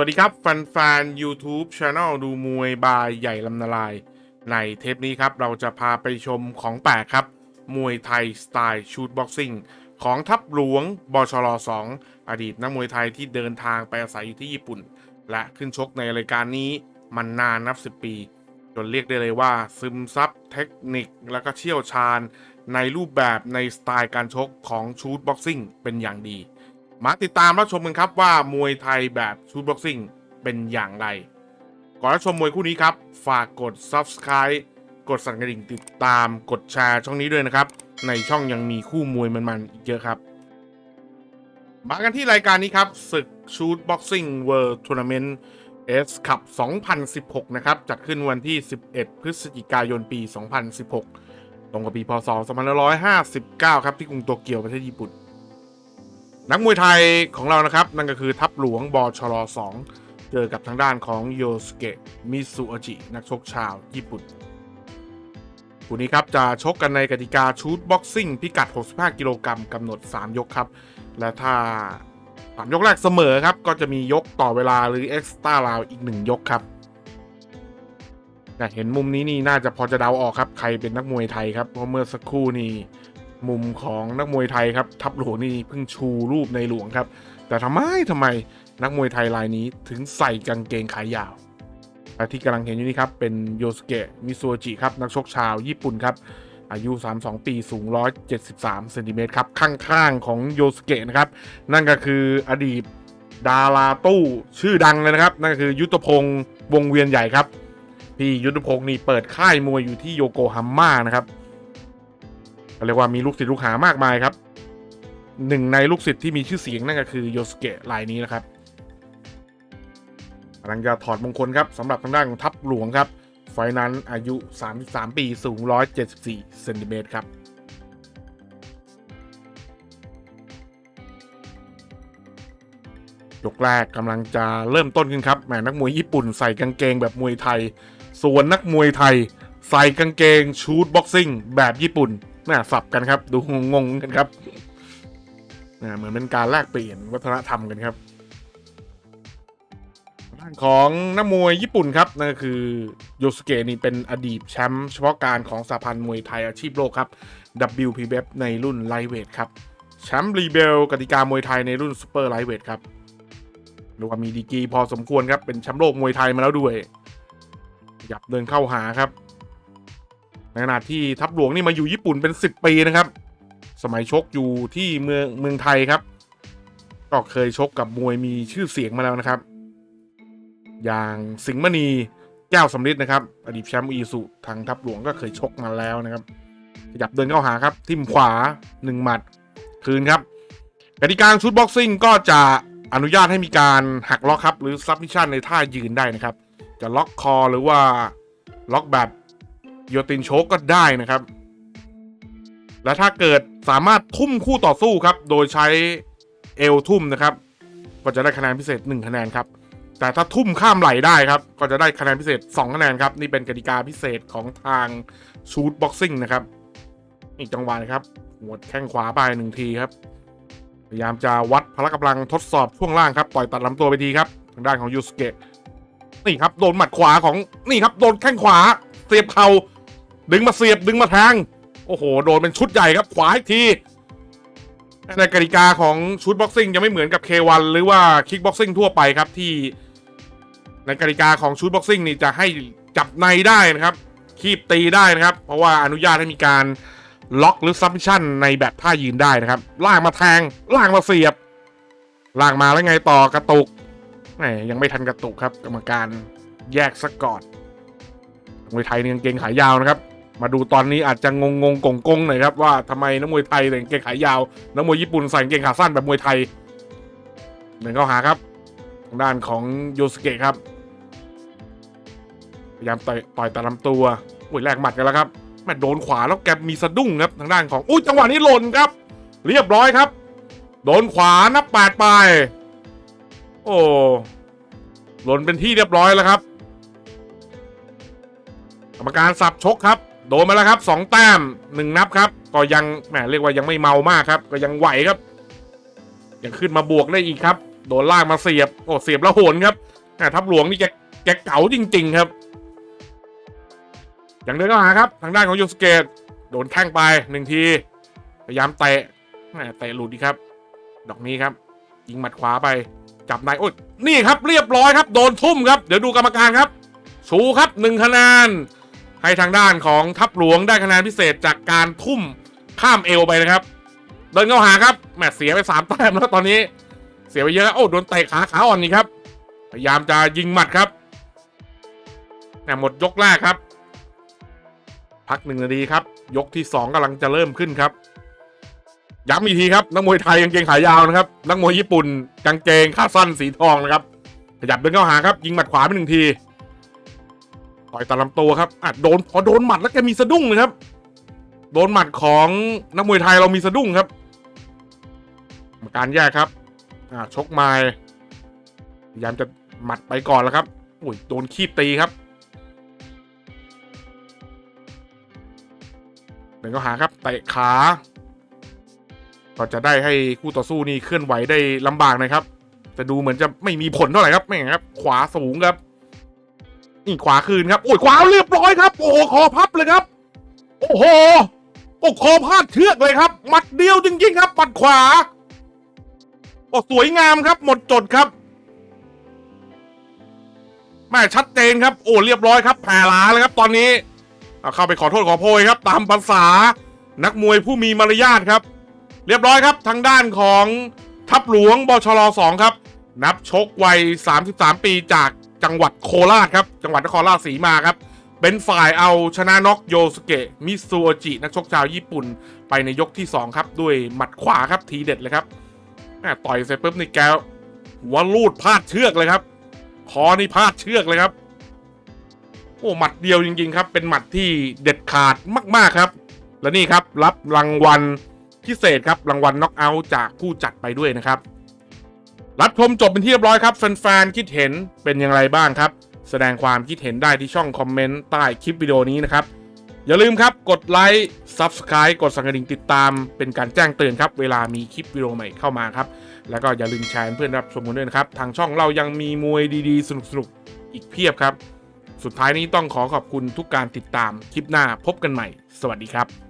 วัสดีครับแฟนๆ YouTube Channel ดูมวยบายใหญ่ลำนาลาย ในเทปนี้ครับ เราจะพาไปชมของแปลกครับ มวยไทยสไตล์ชูตบ็อกซิ่งของทัพหลวงบชร2อดีตนักมวยไทยที่เดินทางไปอาศัยอยู่ที่ญี่ปุ่น และขึ้นชกในรายการนี้มันนานนับ 10 ปี จนเรียกได้เลยว่า ซึมซับเทคนิคและก็เชี่ยวชาญ ในรูปแบบในสไตล์การชกของชูตบ็อกซิ่งเป็นอย่างดี มาติดตามรับชมกันครับว่ามวยไทยแบบชูบ็อกซิ่งเป็นอย่างไร ก่อนรับชมมวยคู่นี้ครับ ฝากกด Subscribe กดสั่นกระดิ่งติดตามกดแชร์ช่องนี้ด้วยนะครับ ในช่องยังมีคู่มวยมันๆอีกเยอะครับ มากันที่รายการนี้ครับศึกชูตบ็อกซิ่งเวิลด์ทัวร์นาเมนต์เอสคัพ2016 นะครับ จัดขึ้นวันที่ 11 พฤศจิกายนปี 2016 ตรงกับปีพศ2559 ครับ ที่กรุงโตเกียวประเทศญี่ปุ่น นักมวยไทยของเรานะครับ นั่นก็คือทัพหลวงบชร2เจอกับทางด้านของโยสเกะมิสุอจินักชกชาวญี่ปุ่นคู่นี้ครับจะชกกันในกติกาชูตบ็อกซิ่งพิกัด 65 กิโลกรัมกำหนด 3 ยกครับ และถ้าสามยกแรกเสมอครับ ก็จะมียกต่อเวลาหรือเอ็กซ์ต้าราวอีก 1 ยกครับเห็นมุมนี้นี่น่าจะพอจะเดาออกครับ ใครเป็นนักมวยไทยครับ เพราะเมื่อสักครู่นี่ มุมของนักมวยไทยครับ ทัพหลวงนี่เพิ่งชูรูปในหลวงครับ แต่ทำไมทำไมนักมวยไทยรายนี้ถึงใส่กางเกงขายาวและที่กำลังเห็นอยู่นี่ครับ เป็นโยสเกะมิซูจิครับ นักชกชาวญี่ปุ่นครับ อายุ 32 ปี สูง 173เซนติเมตรครับ ข้างๆของโยสเกะนะครับ นั่นก็คืออดีตดาราตู้ชื่อดังเลยนะครับ นั่นก็คือยุทธพงศ์วงเวียนใหญ่ครับ พี่ยุทธพงศ์นี่เปิดค่ายมวยอยู่ที่โยโกฮาม่านะครับ เรียกว่ามีลูกศิษย์ลูกหามากมายครับหนึ่งในลูกศิษย์ที่มีชื่อเสียงนั่นก็คือโยสเกะรายนี้นะครับกำลังจะถอดมงคลครับสำหรับทางด้านของทัพหลวงครับ ไฟนั้นอายุ 33 ปีสูง 174เซนติเมตรครับยกแรกกำลังจะเริ่มต้นขึ้นครับแหมนักมวยญี่ปุ่นใส่กางเกงแบบมวยไทย ส่วนนักมวยไทย ใส่กางเกงชูตบ็อกซิ่งแบบญี่ปุ่น น่าสับกันครับ ดูงงกันครับนะเหมือนเป็นการแลกเปลี่ยนวัฒนธรรมกันครับด้านของนักมวยญี่ปุ่นครับนั่นก็คือโยสุเกะนี่เป็นอดีตแชมป์เฉพาะการของสหพันธ์มวยไทยอาชีพโลกครับ WPBF ในรุ่นไลท์เวทครับแชมป์รีเบลกติกามวยไทยในรุ่นซูเปอร์ไลท์เวทครับหรือว่ามีดีกีพอสมควรครับ เป็นแชมป์โลกมวยไทยมาแล้วด้วยหยับเดินเข้าหาครับ ขณะที่ทัพหลวงนี่มาอยู่ญี่ปุ่นเป็น 10 ปีนะครับ สมัยชกอยู่ที่เมืองเมืองไทยครับ ก็เคยชกกับมวยมีชื่อเสียงมาแล้วนะครับ อย่างสิงห์มณีแก้วสำลิดนะครับ อดีตแชมป์อีสุทางทัพหลวงก็เคยชกมาแล้วนะครับขยับเดินเข้าหาครับ ทิมขวา1หมัดคืนครับกติกาชุดบ็อกซิ่งก็จะอนุญาตให้มีการหักล็อกครับ หรือซับมิชชั่นในท่ายืนได้นะครับ จะล็อกคอหรือว่าล็อกแบบ โยตินโชกก็ได้นะครับ และถ้าเกิดสามารถทุ่มคู่ต่อสู้ครับ โดยใช้เอลทุ่มนะครับ ก็จะได้คะแนนพิเศษ 1 คะแนนครับ แต่ถ้าทุ่มข้ามไหลได้ครับ ก็จะได้คะแนนพิเศษ 2 คะแนนครับ นี่เป็นกติกาพิเศษของทางชูตบ็อกซิ่งนะครับ อีกจังหวะนะครับหัวดแข้งขวาไปหนึ่งทีครับ พยายามจะวัดพละกำลังทดสอบช่วงล่างครับต่อยตัดลำตัวไปทีครับทางด้านของยูสเกะนี่ครับ โดนหมัดขวาของนี่ครับ โดนแข้งขวาเสียบเขา่า ดึงมาเสียบดึงมาแทงโอ้โห โดนเป็นชุดใหญ่ครับ ขวาอีกทีในกติกาของชุดบ็อกซิ่งจะไม่เหมือนกับ K1 หรือว่าคิกบ็อกซิ่งทั่วไปครับที่ ในกติกาของชุดบ็อกซิ่งนี่จะให้จับในได้นะครับ คีบตีได้นะครับ เพราะว่าอนุญาตให้มีการล็อกหรือซับมิชชั่นในแบบท่ายืนได้นะครับล่างมาแทงล่างมาเสียบล่างมาแล้วไงต่อกระตุกแหมยังไม่ทันกระตุกครับ กรรมการแยกซะกอนมวยไทยเนี่ยงเกงขายาวนะครับ มาดูตอนนี้อาจจะงงงๆกงกงหน่อยครับว่าทำไมนักมวยไทยใส่งเกงขายาวนักมวยญี่ปุ่นใส่เกงขาสั้นแบบมวยไทยหนึ่งเข้าหาครับทางด้านของโยสเกะครับพยายามต่อยต่อยตาลำตัวอุ้ยแลกหมัดกันแล้วครับแม่โดนขวาแล้วแกมีสะดุ้งครับทางด้านของอุ้ยจังหวะนี้หล่นครับ เรียบร้อยครับ โดนขวานับแปดไป โอ้หล่นเป็นที่เรียบร้อยแล้วครับกรรมการสับชกครับ โดนมาแล้วครับสองแต้มหนึ่งนับครับ ก็ยังแหมเรียกว่ายังไม่เมามากครับ ก็ยังไหวครับ ยังขึ้นมาบวกได้อีกครับ โดนล่ากมาเสียบโอ้เสียบแล้วโหนครับอ่าทัพหลวงนี่แกแกเก๋าจริง ๆ ครับอย่างเดินเข้าหาครับทางด้านของโยสเกตโดนแข้งไปหนึ่งทีพยายามเตะแหมเตะหลุดดีครับ ดอกนี้ครับ ยิงหมัดขวาไปจับนายโอ้ยนี่ครับเรียบร้อยครับ โดนทุ่มครับ เดี๋ยวดูกรรมการครับ ชูครับหนึ่งคะแนน ให้ทางด้านของทัพหลวงได้คะแนนพิเศษจากการทุ่มข้ามเอวไปนะครับ เดินเข้าหาครับแหมเสียไปสามแต้มแล้วตอนนี้เสียไปเยอะโอ้โดนเตะขาขาอ่อนนี่ครับ พยายามจะยิงหมัดครับแหมหมดยกแรกครับ พักหนึ่งนาทีครับ ยกที่สองกำลังจะเริ่มขึ้นครับย้ำอีกทีครับนักมวยไทยกางเกงขายาวนะครับนักมวยญี่ปุ่นกางเกงขาสั้นสีทองนะครับขยับเดินเข้าหาครับ ยิงหมัดขวาไปหนึ่งที ต่อยตามลำตัวครับอะโดนพอโดนหมัดแล้วแกมีสะดุ้งเลยครับ โดนหมัดของนักมวยไทยเรามีสะดุ้งครับกรรมการแยกครับอ่าชกไม้พยายามจะหมัดไปก่อนแล้วครับอุ้ยโดนคีบตีครับเดินเข้าหาครับเตะขา ก็จะได้ให้คู่ต่อสู้นี่เคลื่อนไหวได้ลำบากนะครับ แต่ดูเหมือนจะไม่มีผลเท่าไหร่ครับไม่งครับ ขวาสูงครับ นี่ขวาคืนครับโอ้ยขวาเรียบร้อยครับ โอ้โหคอพับเลยครับ โอ้โหโอ้คอพาดเชือกเลยครับหมัดเดียวจริงๆครับหมัดขวาโอ้สวยงามครับ หมดจดครับแม่ชัดเจนครับ โอ้เรียบร้อยครับแผ่ลาเลยครับ ตอนนี้เอาเข้าไปขอโทษขอโพยครับ ตามภาษานักมวยผู้มีมารยาทครับ เรียบร้อยครับทางด้านของทัพหลวงบชรสองครับ นับชกวัย 33 ปีจาก จังหวัดโคราชครับ จังหวัดนครราชสีมาครับ เป็นฝ่ายเอาชนะน็อกโยสเกะมิซูโอจินักชกชาวญี่ปุ่นไปในยกที่ 2 ครับ ด้วยหมัดขวาครับทีเด็ดเลยครับต่อยเสร็จปุ๊บนี่แกหัวลูดพลาดเชือกเลยครับ คอนี่พลาดเชือกเลยครับ โอ้หมัดเดียวจริง ๆ ครับ เป็นหมัดที่เด็ดขาดมากๆครับ และนี่ครับรับรางวัลพิเศษครับรางวัลน็อกเอาท์จากผู้จัดไปด้วยนะครับ รับชมจบเป็นที่เรียบร้อยครับแฟนๆคิดเห็นเป็นอย่างไรบ้างครับ แสดงความคิดเห็นได้ที่ช่องคอมเมนต์ใต้คลิปวิดีโอนี้นะครับ อย่าลืมครับกดไลค์ Subscribe กดสั่นกระดิ่งติดตาม เป็นการแจ้งเตือนครับ เวลามีคลิปวิดีโอใหม่เข้ามาครับ แล้วก็อย่าลืมแชร์เพื่อนรับชมกันด้วยนะครับ ทางช่องเรายังมีมวยดีๆ สนุกๆอีกเพียบครับ สุดท้ายนี้ต้องขอขอบคุณทุกการติดตามคลิปหน้าพบกันใหม่ สวัสดีครับ